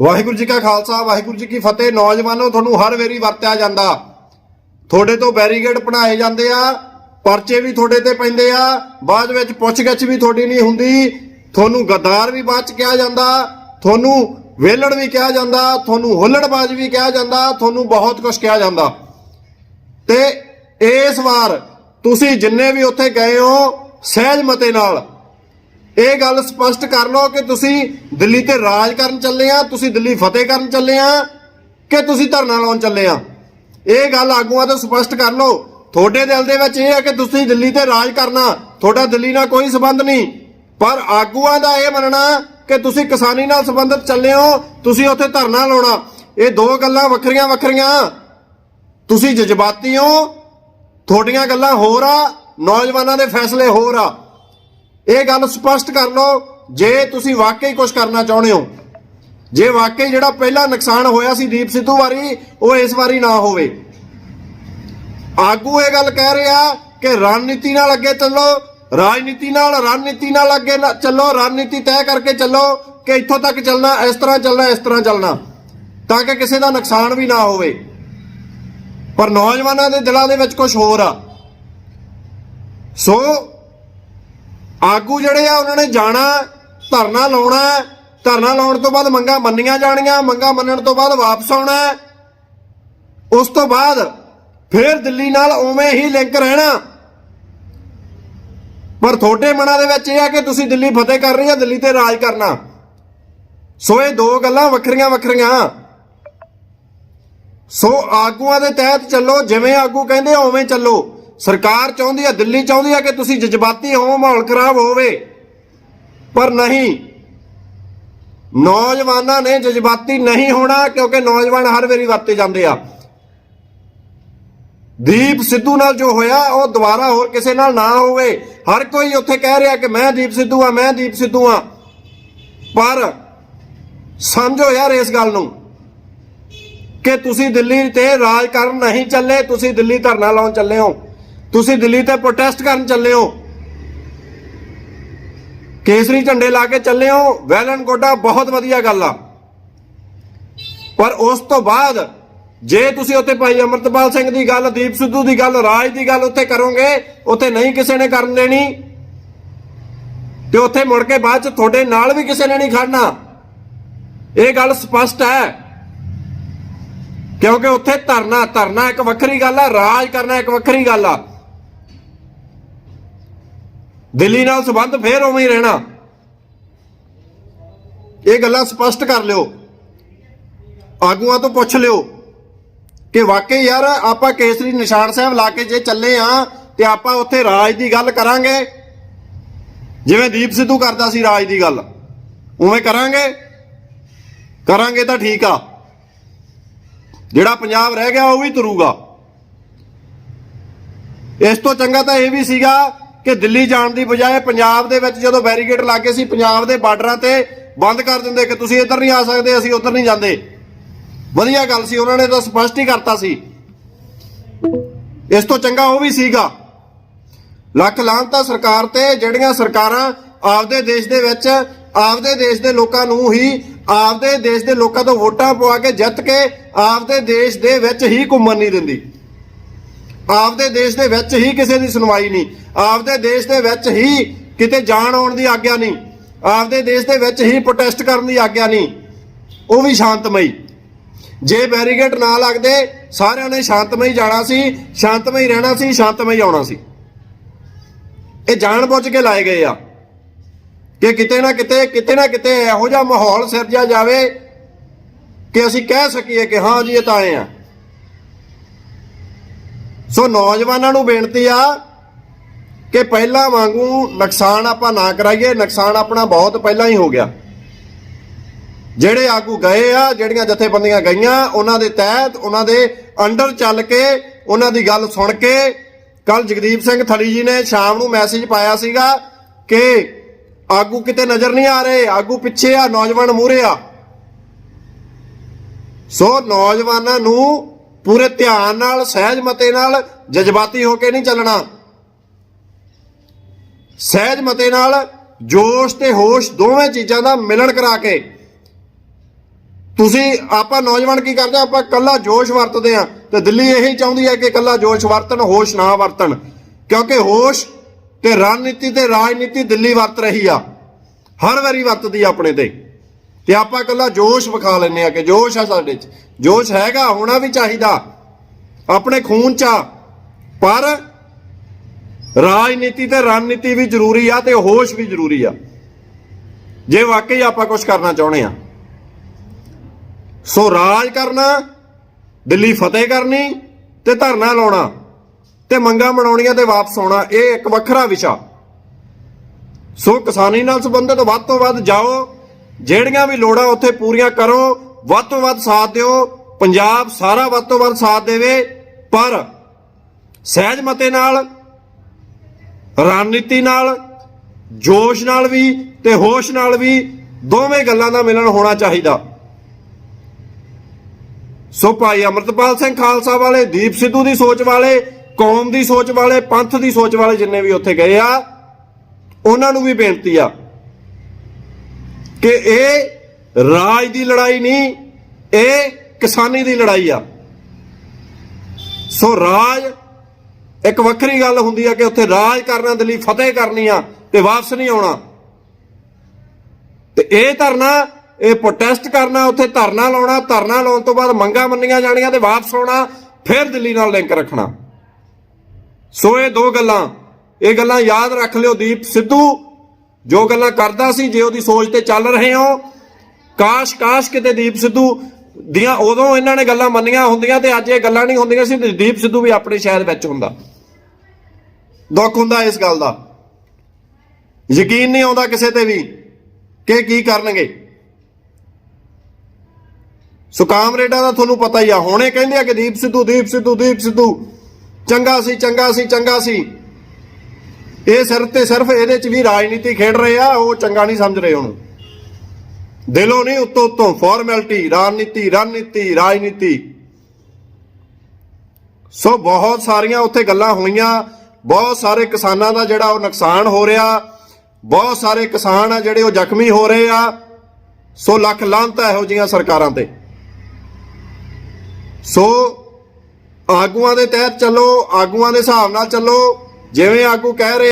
ਵਾਹਿਗੁਰੂ ਜੀ ਕਾ ਖਾਲਸਾ, ਵਾਹਿਗੁਰੂ ਜੀ ਕੀ ਫਤਿਹ। ਨੌਜਵਾਨੋ, ਤੁਹਾਨੂੰ ਹਰ ਵੇਰੀ ਵਰਤਿਆ ਜਾਂਦਾ। ਤੁਹਾਡੇ ਤੋਂ ਬੈਰੀਗੇਡ ਬਣਾਏ ਜਾਂਦੇ ਆ, ਪਰਚੇ ਵੀ ਤੁਹਾਡੇ ਤੇ ਪੈਂਦੇ ਆ, ਬਾਅਦ ਵਿੱਚ ਪੁੱਛਗਿੱਛ ਵੀ ਤੁਹਾਡੀ ਨਹੀਂ ਹੁੰਦੀ। ਤੁਹਾਨੂੰ ਗੱਦਾਰ ਵੀ ਬਾਅਦ ਚ ਕਿਹਾ ਜਾਂਦਾ, ਤੁਹਾਨੂੰ ਵੇਲੜ ਵੀ ਕਿਹਾ ਜਾਂਦਾ, ਤੁਹਾਨੂੰ ਹੁੱਲੜਬਾਜ਼ ਵੀ ਕਿਹਾ ਜਾਂਦਾ, ਤੁਹਾਨੂੰ ਬਹੁਤ ਕੁਝ ਕਿਹਾ ਜਾਂਦਾ। ਤੇ ਇਸ ਵਾਰ ਤੁਸੀਂ ਜਿੰਨੇ ਵੀ ਉੱਥੇ ਗਏ ਹੋ, ਸਹਿਜ ਮਤੇ ਨਾਲ ਇਹ ਗੱਲ ਸਪਸ਼ਟ ਕਰ ਲਓ ਕਿ ਤੁਸੀਂ ਦਿੱਲੀ ਤੇ ਰਾਜ ਕਰਨ ਚੱਲੇ ਆ, ਤੁਸੀਂ ਦਿੱਲੀ ਫਤਿਹ ਕਰਨ ਚੱਲੇ ਆ ਕਿ ਤੁਸੀਂ ਧਰਨਾ ਲਾਉਣ ਚੱਲੇ ਆ? ਇਹ ਗੱਲ ਆਗੂਆਂ ਤੋਂ ਸਪਸ਼ਟ ਕਰ ਲਓ। ਤੁਹਾਡੇ ਦਿਲ ਦੇ ਵਿੱਚ ਇਹ ਹੈ ਕਿ ਤੁਸੀਂ ਦਿੱਲੀ ਤੇ ਰਾਜ ਕਰਨਾ, ਤੁਹਾਡਾ ਦਿੱਲੀ ਨਾਲ ਕੋਈ ਸਬੰਧ ਨਹੀਂ। ਪਰ ਆਗੂਆਂ ਦਾ ਇਹ ਮੰਨਣਾ ਕਿ ਤੁਸੀਂ ਕਿਸਾਨੀ ਨਾਲ ਸੰਬੰਧਿਤ ਚੱਲੇ ਹੋ, ਤੁਸੀਂ ਉੱਥੇ ਧਰਨਾ ਲਾਉਣਾ। ਇਹ ਦੋ ਗੱਲਾਂ ਵੱਖਰੀਆਂ ਵੱਖਰੀਆਂ। ਤੁਸੀਂ ਜਜ਼ਬਾਤੀ ਹੋ, ਤੁਹਾਡੀਆਂ ਗੱਲਾਂ ਹੋਰ ਆ, ਨੌਜਵਾਨਾਂ ਦੇ ਫੈਸਲੇ ਹੋਰ ਆ। ਇਹ ਗੱਲ ਸਪਸ਼ਟ ਕਰ ਲਓ, ਜੇ ਤੁਸੀਂ ਵਾਕਈ ਕੁਝ ਕਰਨਾ ਚਾਹੁੰਦੇ ਹੋ। ਜੇ ਵਾਕਈ ਜਿਹੜਾ ਪਹਿਲਾ ਨੁਕਸਾਨ ਹੋਇਆ ਸੀ ਦੀਪ ਸਿੱਧੂ ਵਾਰੀ ਉਹ ਇਸ ਵਾਰੀ ਨਾ ਹੋਵੇ। ਆਗੂ ਇਹ ਗੱਲ ਕਹਿ ਰਿਹਾ ਕਿ ਰਣਨੀਤੀ ਨਾਲ ਅੱਗੇ ਚੱਲੋ, ਰਾਜਨੀਤੀ ਨਾਲ, ਰਣਨੀਤੀ ਨਾਲ ਅੱਗੇ ਨਾ- ਚੱਲੋ, ਰਣਨੀਤੀ ਤੈਅ ਕਰਕੇ ਚੱਲੋ ਕਿ ਇੱਥੋਂ ਤੱਕ ਚੱਲਣਾ, ਇਸ ਤਰ੍ਹਾਂ ਚੱਲਣਾ, ਇਸ ਤਰ੍ਹਾਂ ਚੱਲਣਾ, ਤਾਂ ਕਿ ਕਿਸੇ ਦਾ ਨੁਕਸਾਨ ਵੀ ਨਾ ਹੋਵੇ। ਪਰ ਨੌਜਵਾਨਾਂ ਦੇ ਦਿਲਾਂ ਦੇ ਵਿੱਚ ਕੁਝ ਹੋਰ ਆ। ਸੋ ਆਗੂ ਜਿਹੜੇ ਆ ਉਹਨਾਂ ਨੇ ਜਾਣਾ ਧਰਨਾ ਲਾਉਣਾ ਧਰਨਾ ਲਾਉਣ ਤੋਂ ਬਾਅਦ ਮੰਗਾਂ ਮੰਨੀਆਂ ਜਾਣੀਆਂ ਮੰਗਾਂ ਮੰਨਣ ਤੋਂ ਬਾਅਦ ਵਾਪਸ ਆਉਣਾ। ਉਸ ਤੋਂ ਬਾਅਦ ਫਿਰ ਦਿੱਲੀ ਨਾਲ ਉਵੇਂ ਹੀ ਲਿੰਕ ਰਹਿਣਾ। ਪਰ ਤੁਹਾਡੇ ਮਨਾਂ ਦੇ ਵਿੱਚ ਇਹ ਆ ਕਿ ਤੁਸੀਂ ਦਿੱਲੀ ਫਤਿਹ ਕਰ ਰਹੇ ਆ ਦਿੱਲੀ ਤੇ ਰਾਜ ਕਰਨਾ। ਸੋ ਇਹ ਦੋ ਗੱਲਾਂ ਵੱਖਰੀਆਂ ਵੱਖਰੀਆਂ। ਸੋ ਆਗੂਆਂ ਦੇ ਤਹਿਤ ਚੱਲੋ ਜਿਵੇਂ ਆਗੂ ਕਹਿੰਦੇ ਆ, ਉਵੇਂ ਚੱਲੋ। ਸਰਕਾਰ ਚਾਹੁੰਦੀ ਆ, ਦਿੱਲੀ ਚਾਹੁੰਦੀ ਆ ਕਿ ਤੁਸੀਂ ਜਜ਼ਬਾਤੀ ਹੋ ਮਾਹੌਲ ਖਰਾਬ ਹੋਵੇ। ਪਰ ਨਹੀਂ। ਨੌਜਵਾਨਾਂ ਨੇ ਜਜ਼ਬਾਤੀ ਨਹੀਂ ਹੋਣਾ ਕਿਉਂਕਿ ਨੌਜਵਾਨ ਹਰ ਵਾਰੀ ਵਰਤੇ ਜਾਂਦੇ ਆ। ਦੀਪ ਸਿੱਧੂ ਨਾਲ ਜੋ ਹੋਇਆ, ਉਹ ਦੁਬਾਰਾ ਹੋਰ ਕਿਸੇ ਨਾਲ ਨਾ ਹੋਵੇ। ਹਰ ਕੋਈ ਉੱਥੇ ਕਹਿ ਰਿਹਾ ਕਿ ਮੈਂ ਦੀਪ ਸਿੱਧੂ ਆ, ਮੈਂ ਦੀਪ ਸਿੱਧੂ ਆ। ਪਰ ਸਮਝੋ ਯਾਰ ਇਸ ਗੱਲ ਨੂੰ ਕਿ ਤੁਸੀਂ ਦਿੱਲੀ ਤੇ ਰਾਜ ਕਰਨ ਨਹੀਂ ਚੱਲੇ, ਤੁਸੀਂ ਦਿੱਲੀ ਧਰਨਾ ਲਾਉਣ ਚੱਲੇ ਹੋ। ਤੁਸੀਂ ਦਿੱਲੀ ਤੇ ਪ੍ਰੋਟੈਸਟ ਕਰਨ ਚੱਲੇ ਹੋ। ਕੇਸਰੀ ਝੰਡੇ ਲਾ ਕੇ ਚੱਲੇ ਹੋ, ਵੈਲ ਐਂਡ ਗੁੱਡ ਬਹੁਤ ਵਧੀਆ ਗੱਲ ਆ। ਪਰ ਉਸ ਤੋਂ ਬਾਅਦ, ਜੇ ਤੁਸੀਂ ਉੱਥੇ ਭਾਈ ਅਮਰਤਪਾਲ ਸਿੰਘ ਦੀ ਗੱਲ, ਦੀਪ ਸਿੱਧੂ ਦੀ ਗੱਲ, ਰਾਜ ਦੀ ਗੱਲ ਉੱਥੇ ਕਰੋਗੇ, ਉੱਥੇ ਨਹੀਂ ਕਿਸੇ ਨੇ ਕਰਨ ਦੇਣੀ। ਤੇ ਉੱਥੇ ਮੁੜ ਕੇ ਬਾਅਦ ਚ ਤੁਹਾਡੇ ਨਾਲ ਵੀ ਕਿਸੇ ਨੇ ਨਹੀਂ ਖੜਨਾ। ਇਹ ਗੱਲ ਸਪਸ਼ਟ ਹੈ। ਕਿਉਂਕਿ ਉੱਥੇ ਧਰਨਾ ਧਰਨਾ ਇੱਕ ਵੱਖਰੀ ਗੱਲ ਆ, ਰਾਜ ਕਰਨਾ ਇੱਕ ਵੱਖਰੀ ਗੱਲ ਆ। ਦਿੱਲੀ ਨਾਲ ਸੰਬੰਧ ਫੇਰ ਉਵੇਂ ਹੀ ਰਹਿਣਾ। ਇਹ ਗੱਲਾਂ ਸਪਸ਼ਟ ਕਰ ਲਿਓ। ਆਗੂਆਂ ਤੋਂ ਪੁੱਛ ਲਿਓ ਕਿ ਵਾਕਈ ਯਾਰ ਆਪਾਂ ਕੇਸਰੀ ਨਿਸ਼ਾਨ ਸਾਹਿਬ ਲਾ ਕੇ ਜੇ ਚੱਲੇ ਆ ਤੇ ਆਪਾਂ ਉੱਥੇ ਰਾਜ ਦੀ ਗੱਲ ਕਰਾਂਗੇ? ਜਿਵੇਂ ਦੀਪ ਸਿੱਧੂ ਕਰਦਾ ਸੀ ਰਾਜ ਦੀ ਗੱਲ। ਉਵੇਂ ਕਰਾਂਗੇ? ਕਰਾਂਗੇ ਤਾਂ ਠੀਕ ਆ। ਜਿਹੜਾ ਪੰਜਾਬ ਰਹਿ ਗਿਆ ਉਹ ਵੀ ਤੁਰੂਗਾ। ਇਸ ਤੋਂ ਚੰਗਾ ਤਾਂ ਇਹ ਵੀ ਸੀਗਾ ਕਿ ਦਿੱਲੀ ਜਾਣ ਦੀ ਬਜਾਏ ਪੰਜਾਬ ਦੇ ਵਿੱਚ ਜਦੋਂ ਬੈਰੀਕੇਡ ਲੱਗੇ ਸੀ, ਪੰਜਾਬ ਦੇ ਬਾਰਡਰਾਂ ਤੇ ਬੰਦ ਕਰ ਦਿੰਦੇ ਕਿ ਤੁਸੀਂ ਇੱਧਰ ਨਹੀਂ ਆ ਸਕਦੇ, ਅਸੀਂ ਉੱਧਰ ਨਹੀਂ ਜਾਂਦੇ। ਵਧੀਆ ਗੱਲ ਸੀ, ਉਹਨਾਂ ਨੇ ਤਾਂ ਸਪਸ਼ਟ ਹੀ ਕਰਤਾ ਸੀ। ਇਸ ਤੋਂ ਚੰਗਾ ਉਹ ਵੀ ਸੀਗਾ। ਲੱਖ ਲਾਂਤਾ ਸਰਕਾਰ ਤੇ, ਜਿਹੜੀਆਂ ਸਰਕਾਰਾਂ ਆਪਦੇ ਦੇਸ਼ ਦੇ ਵਿੱਚ, ਆਪਦੇ ਦੇਸ਼ ਦੇ ਲੋਕਾਂ ਨੂੰ ਹੀ, ਆਪਦੇ ਦੇਸ਼ ਦੇ ਲੋਕਾਂ ਤੋਂ ਵੋਟਾਂ ਪਵਾ ਕੇ ਜਿੱਤ ਕੇ ਆਪਦੇ ਦੇਸ਼ ਦੇ ਵਿੱਚ ਹੀ ਘੁੰਮਣ ਨਹੀਂ ਦਿੰਦੀ। ਆਪਦੇ ਦੇਸ਼ ਦੇ ਵਿੱਚ ਹੀ ਕਿਸੇ ਦੀ ਸੁਣਵਾਈ ਨਹੀਂ। ਆਪਦੇ ਦੇਸ਼ ਦੇ ਵਿੱਚ ਹੀ ਕਿਤੇ ਜਾਣ ਆਉਣ ਦੀ ਆਗਿਆ ਨਹੀਂ। ਆਪਦੇ ਦੇਸ਼ ਦੇ ਵਿੱਚ ਹੀ ਪ੍ਰੋਟੈਸਟ ਕਰਨ ਦੀ ਆਗਿਆ ਨਹੀਂ। ਉਹ ਵੀ ਸ਼ਾਂਤਮਈ। ਜੇ ਬੈਰੀਗੇਟ ਨਾ ਲੱਗਦੇ, ਸਾਰਿਆਂ ਨੇ ਸ਼ਾਂਤਮਈ ਜਾਣਾ ਸੀ, ਸ਼ਾਂਤਮਈ ਰਹਿਣਾ ਸੀ, ਸ਼ਾਂਤਮਈ ਆਉਣਾ ਸੀ। ਇਹ ਜਾਣ ਬੁੱਝ ਕੇ ਲਾਏ ਗਏ ਆ ਕਿ ਕਿਤੇ ਨਾ ਕਿਤੇ ਕਿਤੇ ਨਾ ਕਿਤੇ ਇਹੋ ਜਿਹਾ ਮਾਹੌਲ ਸਿਰਜਿਆ ਜਾਵੇ ਕਿ ਅਸੀਂ ਕਹਿ ਸਕੀਏ ਕਿ ਹਾਂ ਜੀ, ਇਹ ਤਾਂ ਆਏ ਆ। ਸੋ ਨੌਜਵਾਨਾਂ ਨੂੰ ਬੇਨਤੀ ਆ ਕਿ ਪਹਿਲਾਂ ਵਾਂਗੂ ਨੁਕਸਾਨ ਆਪਾਂ ਨਾ ਕਰਾਈਏ, ਨੁਕਸਾਨ ਆਪਣਾ ਬਹੁਤ ਪਹਿਲਾਂ ਹੀ ਹੋ ਗਿਆ। ਜਿਹੜੇ ਆਗੂ ਗਏ ਆ, ਜਿਹੜੀਆਂ ਜਥੇਬੰਦੀਆਂ ਗਈਆਂ, ਉਹਨਾਂ ਦੇ ਤਹਿਤ, ਉਹਨਾਂ ਦੇ ਅੰਡਰ ਚੱਲ ਕੇ, ਉਹਨਾਂ ਦੀ ਗੱਲ ਸੁਣ ਕੇ ਕੱਲ ਜਗਦੀਪ ਸਿੰਘ ਥਲੀ ਜੀ ਨੇ ਸ਼ਾਮ ਨੂੰ ਮੈਸੇਜ ਪਾਇਆ ਸੀਗਾ ਕਿ ਆਗੂ ਕਿਤੇ ਨਜ਼ਰ ਨਹੀਂ ਆ ਰਹੇ, ਆਗੂ ਪਿੱਛੇ ਆ, ਨੌਜਵਾਨ ਮੂਰੇ ਆ। ਸੋ ਨੌਜਵਾਨਾਂ ਨੂੰ ਪੂਰੇ ਧਿਆਨ ਨਾਲ, ਸਹਿਜ ਮਤੇ ਨਾਲ ਜਜ਼ਬਾਤੀ ਹੋ ਕੇ ਨਹੀਂ ਚੱਲਣਾ। ਸਹਿਜ ਮਤੇ ਨਾਲ ਜੋਸ਼ ਤੇ ਹੋਸ਼ ਦੋਵੇਂ ਚੀਜ਼ਾਂ ਦਾ ਮਿਲਣ ਕਰਾ ਕੇ। ਤੁਸੀਂ, ਆਪਾਂ ਨੌਜਵਾਨ ਕੀ ਕਰਦੇ ਆਪਾਂ ਕੱਲਾ ਜੋਸ਼ ਵਰਤਦੇ ਆ। ਤੇ ਦਿੱਲੀ ਇਹੀ ਚਾਹੁੰਦੀ ਹੈ ਕਿ ਕੱਲਾ ਜੋਸ਼ ਵਰਤਣ, ਹੋਸ਼ ਨਾ ਵਰਤਣ। ਕਿਉਂਕਿ ਹੋਸ਼ ਤੇ ਰਣਨੀਤੀ ਤੇ ਰਾਜਨੀਤੀ ਦਿੱਲੀ ਵਰਤ ਰਹੀ ਆ। ਹਰ ਵਾਰੀ ਵਰਤਦੀ ਆਪਣੇ ਤੇ। ਤੇ ਆਪਾਂ ਕੱਲਾ ਜੋਸ਼ ਵਿਖਾ ਲੈਨੇ ਆ ਕਿ ਜੋਸ਼ ਆ ਸਾਡੇ 'ਚ। ਜੋਸ਼ ਹੈਗਾ, ਹੋਣਾ ਵੀ ਚਾਹੀਦਾ। ਆਪਣੇ ਖੂਨ 'ਚ ਆ। ਪਰ ਰਾਜਨੀਤੀ ਤੇ ਰਣਨੀਤੀ ਵੀ ਜ਼ਰੂਰੀ ਆ ਤੇ ਹੋਸ਼ ਵੀ ਜ਼ਰੂਰੀ ਆ। ਜੇ ਵਾਕਈ ਆਪਾਂ ਕੁਝ ਕਰਨਾ ਚਾਹੁੰਦੇ ਆ ਸੋ ਰਾਜ ਕਰਨਾ, ਦਿੱਲੀ ਫਤਿਹ ਕਰਨੀ ਤੇ ਧਰਨਾ ਲਾਉਣਾ ਤੇ ਮੰਗਾਂ ਬਣਾਉਣੀਆਂ ਤੇ ਵਾਪਸ ਆਉਣਾ, ਇਹ ਇੱਕ ਵੱਖਰਾ ਵਿਸ਼ਾ। ਸੋ ਕਿਸਾਨੀ ਨਾਲ ਸੰਬੰਧਿਤ ਵੱਧ ਤੋਂ ਵੱਧ ਜਾਓ। ਜਿਹੜੀਆਂ ਵੀ ਲੋੜਾਂ ਉੱਥੇ ਪੂਰੀਆਂ ਕਰੋ, ਵੱਧ ਤੋਂ ਵੱਧ ਸਾਥ ਦਿਓ, ਪੰਜਾਬ ਸਾਰਾ ਵੱਧ ਤੋਂ ਵੱਧ ਸਾਥ ਦੇਵੇ, ਪਰ ਸਹਿਜ ਮਤੇ ਨਾਲ, ਰਣਨੀਤੀ ਨਾਲ, ਜੋਸ਼ ਨਾਲ ਵੀ ਤੇ ਹੋਸ਼ ਨਾਲ ਵੀ ਦੋਵੇਂ ਗੱਲਾਂ ਦਾ ਮਿਲਣ ਹੋਣਾ ਚਾਹੀਦਾ। ਸੋ ਭਾਈ ਅਮਰਤਪਾਲ ਸਿੰਘ ਖਾਲਸਾ ਵਾਲੇ, ਦੀਪ ਸਿੱਧੂ ਦੀ ਸੋਚ ਵਾਲੇ, ਕੌਮ ਦੀ ਸੋਚ ਵਾਲੇ, ਪੰਥ ਦੀ ਸੋਚ ਵਾਲੇ ਜਿੰਨੇ ਵੀ ਉੱਥੇ ਗਏ ਆ, ਉਹਨਾਂ ਨੂੰ ਵੀ ਬੇਨਤੀ ਆ ਕਿ ਇਹ ਰਾਜ ਦੀ ਲੜਾਈ ਨਹੀਂ, ਇਹ ਕਿਸਾਨੀ ਦੀ ਲੜਾਈ ਆ। ਸੋ ਰਾਜ, ਇੱਕ ਵੱਖਰੀ ਗੱਲ ਹੁੰਦੀ ਆ ਕਿ ਉੱਥੇ ਰਾਜ ਕਰਨਾ ਦੇ ਲਈ ਫਤਿਹ ਕਰਨੀ ਆ ਤੇ ਵਾਪਸ ਨਹੀਂ ਆਉਣਾ। ਤੇ ਇਹ ਧਰਨਾ, ਇਹ ਪ੍ਰੋਟੈਸਟ ਕਰਨਾ, ਉੱਥੇ ਧਰਨਾ ਲਾਉਣਾ, ਧਰਨਾ ਲਾਉਣ ਤੋਂ ਬਾਅਦ ਮੰਗਾਂ ਮੰਨੀਆਂ ਜਾਣੀਆਂ ਤੇ ਵਾਪਸ ਆਉਣਾ, ਫਿਰ ਦਿੱਲੀ ਨਾਲ ਲਿੰਕ ਰੱਖਣਾ। ਸੋ ਇਹ ਦੋ ਗੱਲਾਂ। ਇਹ ਗੱਲਾਂ ਯਾਦ ਰੱਖ ਲਿਓ ਦੀਪ ਸਿੱਧੂ। ਜੋ ਗੱਲਾਂ ਕਰਦਾ ਸੀ, ਜੇ ਉਹਦੀ ਸੋਚ ਤੇ ਚੱਲ ਰਹੇ ਹੋ, ਕਾਸ਼ ਕਾਸ਼ ਕਿਤੇ ਦੀਪ ਸਿੱਧੂ ਦੀਆਂ ਉਦੋਂ ਇਹਨਾਂ ਨੇ ਗੱਲਾਂ ਮੰਨੀਆਂ ਹੁੰਦੀਆਂ ਤੇ ਅੱਜ ਇਹ ਗੱਲਾਂ ਨਹੀਂ ਹੁੰਦੀਆਂ ਸੀ ਦੀਪ ਸਿੱਧੂ ਵੀ ਆਪਣੇ ਸ਼ਹਿਰ ਵਿੱਚ ਹੁੰਦਾ। ਦੁੱਖ ਹੁੰਦਾ ਇਸ ਗੱਲ ਦਾ। ਯਕੀਨ ਨਹੀਂ ਆਉਂਦਾ ਕਿਸੇ ਤੇ ਵੀ ਕਿ ਕੀ ਕਰਨਗੇ। ਸੋ ਕਾਮਰੇਡਾਂ ਦਾ ਤੁਹਾਨੂੰ ਪਤਾ ਹੀ ਆ, ਹੁਣੇ ਕਹਿੰਦੇ ਆ ਕਿ ਦੀਪ ਸਿੱਧੂ ਦੀਪ ਸਿੱਧੂ ਦੀਪ ਸਿੱਧੂ। ਚੰਗਾ ਸੀ ਚੰਗਾ ਸੀ ਚੰਗਾ ਸੀ। ਇਹ ਸਿਰਫ ਤੇ ਸਿਰਫ ਇਹਦੇ ਚ ਵੀ ਰਾਜਨੀਤੀ ਖੇਡ ਰਹੇ ਆ, ਉਹ ਚੰਗਾ ਨਹੀਂ ਸਮਝ ਰਹੇ ਉਹਨੂੰ। ਦਿਲੋਂ ਨਹੀਂ, ਉੱਤੋਂ ਉੱਤੋਂ ਫਾਰਮੈਲਿਟੀ ਰਾਜਨੀਤੀ, ਰਣਨੀਤੀ, ਰਾਜਨੀਤੀ। ਸੋ ਬਹੁਤ ਸਾਰੀਆਂ ਉੱਥੇ ਗੱਲਾਂ ਹੋਈਆਂ, ਬਹੁਤ ਸਾਰੇ ਕਿਸਾਨਾਂ ਦਾ ਜਿਹੜਾ ਉਹ ਨੁਕਸਾਨ ਹੋ ਰਿਹਾ, ਬਹੁਤ ਸਾਰੇ ਕਿਸਾਨ ਆ ਜਿਹੜੇ ਉਹ ਜ਼ਖਮੀ ਹੋ ਰਹੇ ਆ। ਸੋ ਲੱਖ ਲਾਂਤ ਇਹੋ ਜੀਆਂ ਸਰਕਾਰਾਂ ਤੇ। ਸੋ ਆਗੂਆਂ ਦੇ ਤਹਿਤ ਚੱਲੋ, ਆਗੂਆਂ ਦੇ ਹਿਸਾਬ ਨਾਲ ਚੱਲੋ, ਜਿਵੇਂ ਆਗੂ ਕਹਿ ਰਹੇ